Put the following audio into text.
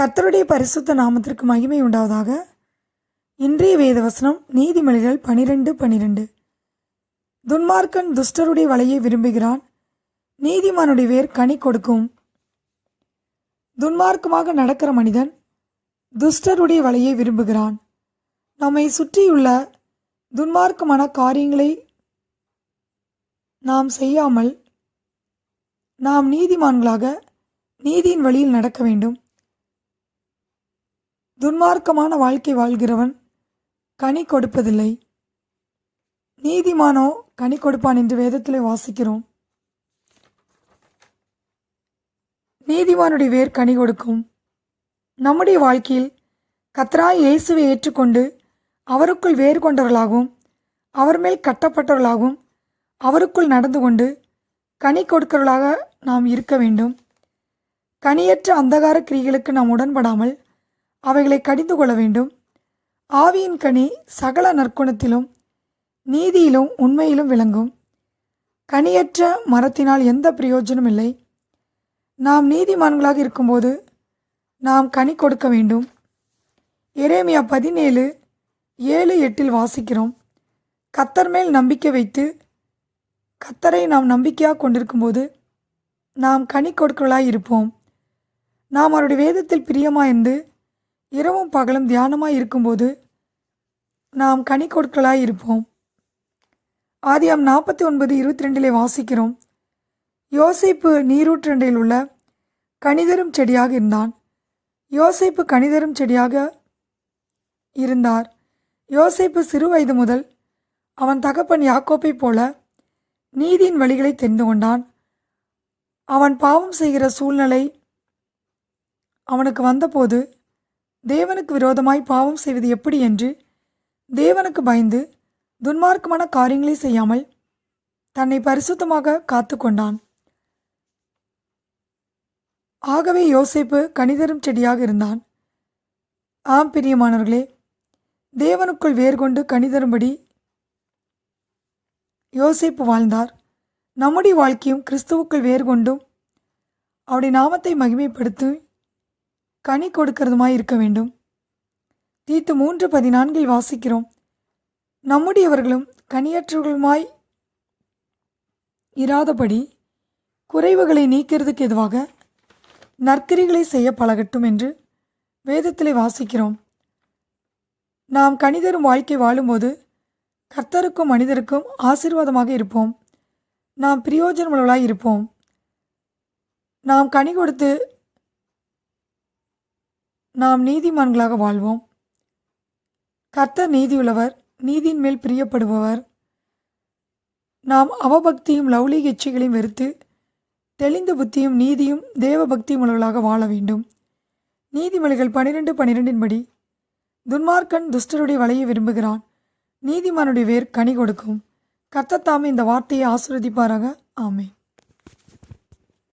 கர்த்தருடைய பரிசுத்த நாமத்திற்கு மகிமை உண்டாவதாக. இன்றைய வேதவசனம் நீதிமொழிகள் பனிரெண்டு பனிரெண்டு. துன்மார்க்கன் துஷ்டருடைய வலையை விரும்புகிறான் நீதிமானுடைய வேர் கனி கொடுக்கும். துன்மார்க்கமாக நடக்கிற மனிதன் துஷ்டருடைய வலையை விரும்புகிறான். நம்மை சுற்றியுள்ள துன்மார்க்கமான காரியங்களை நாம் செய்யாமல் நாம் நீதிமான்களாக நீதியின் வழியில் நடக்க வேண்டும். துன்மார்க்கமான வாழ்க்கை வாழ்கிறவன் கனி கொடுப்பதில்லை. நீதிமானோ கனி கொடுப்பான் என்று வேதத்திலே வாசிக்கிறோம். நீதிமானுடைய வேர் கனி கொடுக்கும். நம்முடைய வாழ்க்கையில் கத்ராய் இயேசுவை ஏற்றுக்கொண்டு அவருக்குள் வேறு கொண்டவர்களாகவும் அவர் மேல் கட்டப்பட்டவர்களாகவும் அவருக்குள் நடந்து கொண்டு கனி கொடுக்கிறவர்களாக நாம் இருக்க வேண்டும். கனியற்ற அந்தகார கிரிகளுக்கு நாம் உடன்படாமல் அவைகளை கடிந்து கொள்ள வேண்டும். ஆவியின் கனி சகல நற்குணத்திலும் நீதியிலும் உண்மையிலும் விளங்கும். கனியற்ற மரத்தினால் எந்த பிரயோஜனம் இல்லை. நாம் நீதிமான்களாக இருக்கும்போது நாம் கனி கொடுக்க வேண்டும். எரேமியா பதினேழு ஏழு எட்டில் வாசிக்கிறோம். கத்தர் மேல் நம்பிக்கை வைத்து கத்தரை நாம் நம்பிக்கையாக கொண்டிருக்கும்போது நாம் கனி கொடுக்கலாய் இருப்போம். நாம் அவருடைய வேதத்தில் பிரியமாயிருந்து இரவும் பகலும் தியானமாக இருக்கும்போது நாம் கனி கொடுக்கலாய் இருப்போம். ஆதியாம் நாற்பத்தி ஒன்பது இருபத்தி ரெண்டிலே வாசிக்கிறோம். யோசிப்பு நீரூற்றண்டையில் உள்ள கணிதரும் செடியாக இருந்தான். யோசிப்பு கணிதரும் செடியாக இருந்தார். யோசிப்பு சிறு வயது முதல் அவன் தகப்பன் யாக்கோப்பை போல நீதியின் வழிகளை தெரிந்து கொண்டான். அவன் பாவம் செய்கிற சூழ்நிலை அவனுக்கு வந்தபோது தேவனுக்கு விரோதமாய் பாவம் செய்வது எப்படி என்று தேவனுக்கு பயந்து துன்மார்க்கமான காரியங்களை செய்யாமல் தன்னை பரிசுத்தமாக காத்து கொண்டான் ஆகவே யோசிப்பு கணிதரும் செடியாக இருந்தான். ஆம் பிரியமானவர்களே தேவனுக்குள் வேர்கொண்டு கணிதரும்படி யோசிப்பு வாழ்ந்தார். நம்முடைய வாழ்க்கையும் கிறிஸ்துவுக்குள் வேர் கொண்டும் அவருடைய நாமத்தை மகிமைப்படுத்தி கனி கொடுக்கிறதுமாய் இருக்க வேண்டும். தீத்து மூன்று பதினான்கில் வாசிக்கிறோம். நம்முடையவர்களும் கனியற்றவர்களுமாய் இராதபடி குறைவுகளை நீக்கிறதுக்கு எதுவாக? நற்கிரிகளை செய்ய பழகட்டும் என்று வேதத்திலே வாசிக்கிறோம். நாம் கணிதரும் வாழ்க்கை வாழும்போது கர்த்தருக்கும் மனிதருக்கும் ஆசீர்வாதமாக இருப்போம். நாம் பிரயோஜனமுள்ளவர்களாய் இருப்போம். நாம் கனி கொடுத்து நாம் நீதிமான்களாக வாழ்வோம். கர்த்தர் நீதியுள்ளவர் நீதியின் மேல் பிரியப்படுபவர். நாம் அவபக்தியும் லௌலீக இச்சைகளையும் வெறுத்து தெளிந்த புத்தியும் நீதியும் தேவ பக்தியும் உள்ளவர்களாக வாழ வேண்டும். நீதிமொழிகள் பனிரெண்டு பனிரெண்டின்படி துன்மார்க்கன் துஷ்டருடைய வலையை விரும்புகிறான். நீதிமானுடைய வேர் கனி கொடுக்கும். கர்த்தத்தாமே இந்த வார்த்தையை ஆசிர்வதிப்பாராக. ஆமேன்.